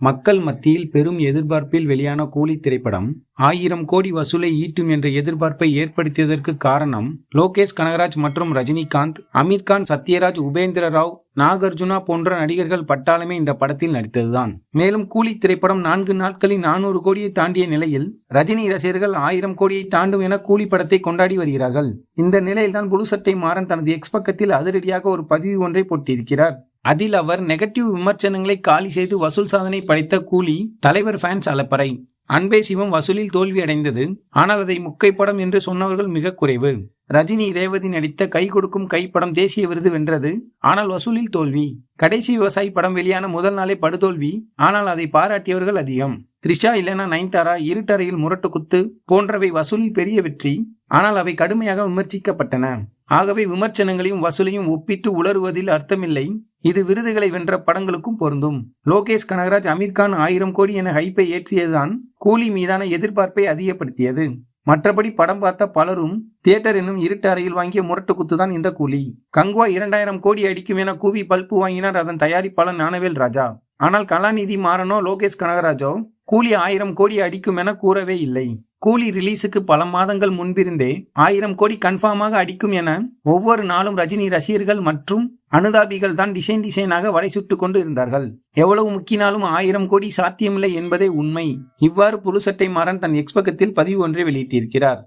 மக்கள் மத்தியில் பெரும் எதிர்பார்ப்பில் வெளியான கூலி திரைப்படம் ஆயிரம் கோடி வசூலை ஈட்டும் என்ற எதிர்பார்ப்பை ஏற்படுத்தியதற்கு காரணம் லோகேஷ் கனகராஜ் மற்றும் ரஜினிகாந்த் அமீர்கான் சத்யராஜ் உபேந்திர ராவ் நாகார்ஜுனா போன்ற நடிகர்கள் பட்டாளமே இந்த படத்தில் நடித்ததுதான். மேலும் கூலி திரைப்படம் நான்கு நாட்களில் நானூறு கோடியை தாண்டிய நிலையில் ரஜினி ரசிகர்கள் ஆயிரம் கோடியை தாண்டும் என கூலி படத்தை கொண்டாடி வருகிறார்கள். இந்த நிலையில்தான் புழுசட்டை மாறன் தனது எக்ஸ் பக்கத்தில் அதிரடியாக ஒரு பதிவு ஒன்றை போட்டியிருக்கிறார் அதில் அவர் நெகட்டிவ் விமர்சனங்களை காலி செய்து வசூல் சாதனை படைத்த கூலி தலைவர் ஃபேன்ஸ் அலப்பறை அன்பே சிவம் வசூலில் தோல்வி அடைந்தது ஆனால் அதை முக்கை படம் என்று சொன்னவர்கள் மிக குறைவு. ரஜினி ரேவதி நடித்த கை கொடுக்கும் கை படம் தேசிய விருது வென்றது. ஆனால் வசூலில் தோல்வி. கடைசி விவசாயி படம் வெளியான முதல் நாளே படுதோல்வி. ஆனால் அதை பாராட்டியவர்கள் அதிகம். த்ரிஷா இல்லைனா நயன்தாரா இருட்டறையில் முரட்டு குத்து போன்றவை வசூலில் பெரிய வெற்றி. ஆனால் அவை கடுமையாக விமர்சிக்கப்பட்டன. ஆகவே விமர்சனங்களையும் வசூலையும் ஒப்பிட்டு உளறுவதில் அர்த்தமில்லை. இது விருதுகளை வென்ற படங்களுக்கும் பொருந்தும். லோகேஷ் கனகராஜ் அமீர்கான் ஆயிரம் கோடி என ஹைப்பை ஏற்றியதுதான் கூலி மீதான எதிர்பார்ப்பை அதிகப்படுத்தியது. மற்றபடி படம் பார்த்த பலரும் தியேட்டர் என்னும் இருட்டு அறையில் வாங்கிய முரட்டு குத்துதான் இந்த கூலி. கங்குவா இரண்டாயிரம் கோடி அடிக்கும் என கூவி பல்பு வாங்கினார் அதன் தயாரிப்பாளர் ஞானவேல் ராஜா. ஆனால் கலாநிதி மாறனோ லோகேஷ் கனகராஜோ கூலி ஆயிரம் கோடி அடிக்கும் என கூறவே இல்லை. கூலி ரிலீஸுக்கு பல மாதங்கள் முன்பிருந்தே ஆயிரம் கோடி கன்ஃபார்மாக அடிக்கும் என ஒவ்வொரு நாளும் ரஜினி ரசிகர்கள் மற்றும் அனுதாபிகள் தான் டிசைன் டிசைனாக வடை சுட்டு கொண்டு இருந்தார்கள். எவ்வளவு முக்கினாலும் ஆயிரம் கோடி சாத்தியமில்லை என்பதே உண்மை. இவ்வாறு புலுசட்டை மாறன் தன் எக்ஸ்பக்கத்தில் பதிவு ஒன்றை வெளியிட்டிருக்கிறார்.